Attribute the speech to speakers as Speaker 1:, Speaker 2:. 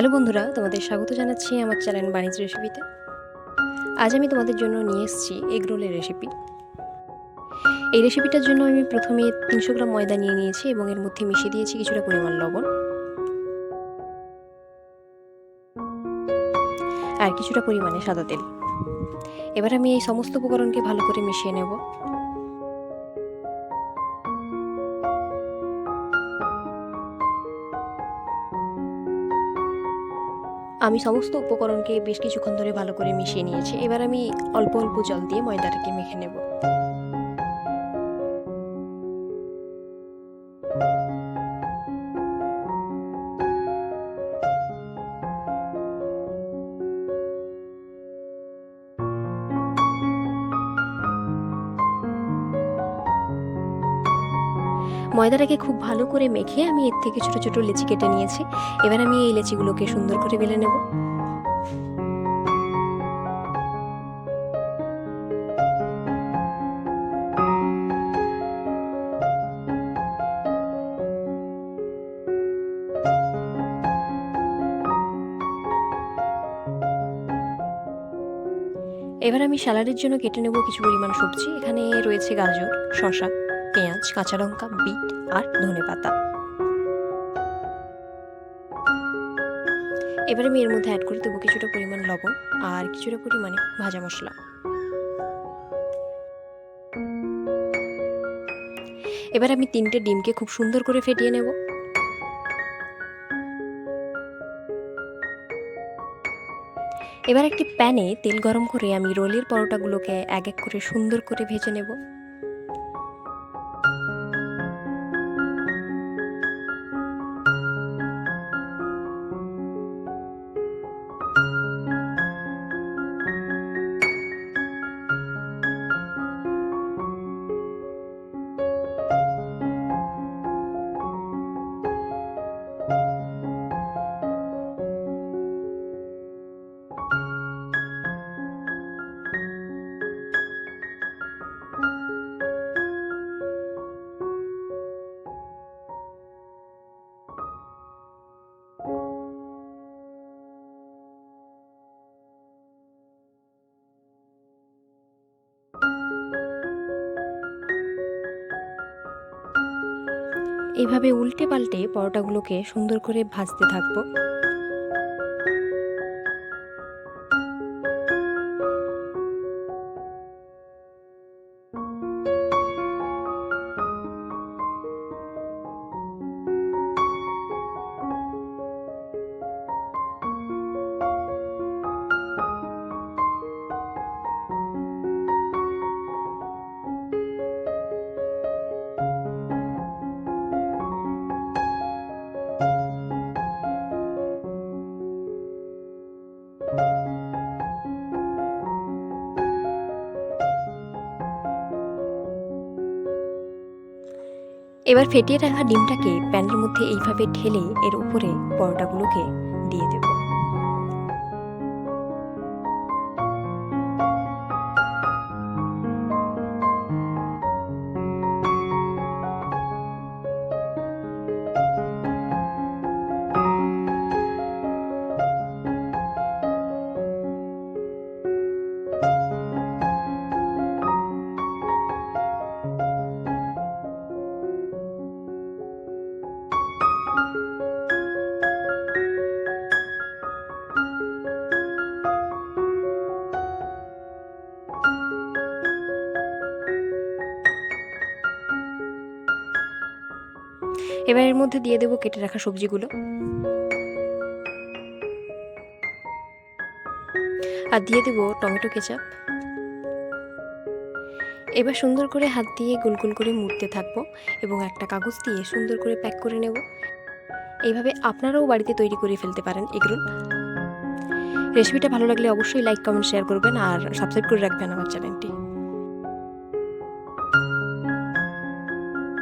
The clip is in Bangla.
Speaker 1: হ্যালো বন্ধুরা, তোমাদের স্বাগত জানাচ্ছি আমার চ্যানেল বাণিজ্য রেসিপিতে। আজ আমি তোমাদের জন্য নিয়ে এসেছি এগ রোলের রেসিপি। এই রেসিপিটার জন্য আমি প্রথমে তিনশো গ্রাম ময়দা নিয়ে নিয়েছি এবং এর মধ্যে মিশিয়ে দিয়েছি কিছুটা পরিমাণ লবণ। আর কিছুটা পরিমাণে সাদা তেল। এবার আমি এই সমস্ত উপকরণকে ভালো করে মিশিয়ে নেব। আমি সমস্ত উপকরণকে বেশ কিছুক্ষণ ধরে ভালো করে মিশিয়ে নিয়েছি। এবার আমি অল্প অল্প জল দিয়ে ময়দাটাকে মেখে নেব। ময়দাটাকে খুব ভালো করে মেখে আমি এর থেকে ছোট ছোট লেচি কেটে নিয়েছি। এবার আমি এই লেচিগুলোকে সুন্দর করে বেলে নেব। এবার আমি স্যালাডের জন্য কেটে নেব কিছু পরিমাণ সবজি। এখানে রয়েছে গাজর, শসা। পেঁয়াজ, কাঁচা লঙ্কা, বিট আর ধনে পাতা। এবার আমি এর মধ্যে অ্যাড করে দেবো কিছুটা পরিমাণ লবণ আর কিছুটা পরিমাণে ভাজা মশলা। এবার আমি তিনটে ডিমকে খুব সুন্দর করে ফেটিয়ে নেব। এবার একটি প্যানে তেল গরম করে আমি রোলের পরোটাগুলোকে এক এক করে সুন্দর করে ভেজে নেব। এইভাবে উল্টে পাল্টে পরোটাগুলোকে সুন্দর করে ভাজতে থাকব। এবার ফেটিয়ে রাখা ডিমটাকে প্যানের মধ্যে এইভাবে ঢেলে এর উপরে পরোটাগুলোকে দিয়ে দেব। এবার এর মধ্যে দিয়ে দেবো কেটে রাখা সবজিগুলো। আর দিয়ে দেবো টমেটো কেচাপ। এবার সুন্দর করে হাত দিয়ে গোল গোল করে মুড়তে থাকব এবং একটা কাগজ দিয়ে সুন্দর করে প্যাক করে নেব। এইভাবে আপনারাও বাড়িতে তৈরি করে ফেলতে পারেন এগরোল। রেসিপিটা ভালো লাগলে অবশ্যই লাইক কমেন্ট শেয়ার করবেন আর সাবস্ক্রাইব করে রাখবেন আমার চ্যানেলটি।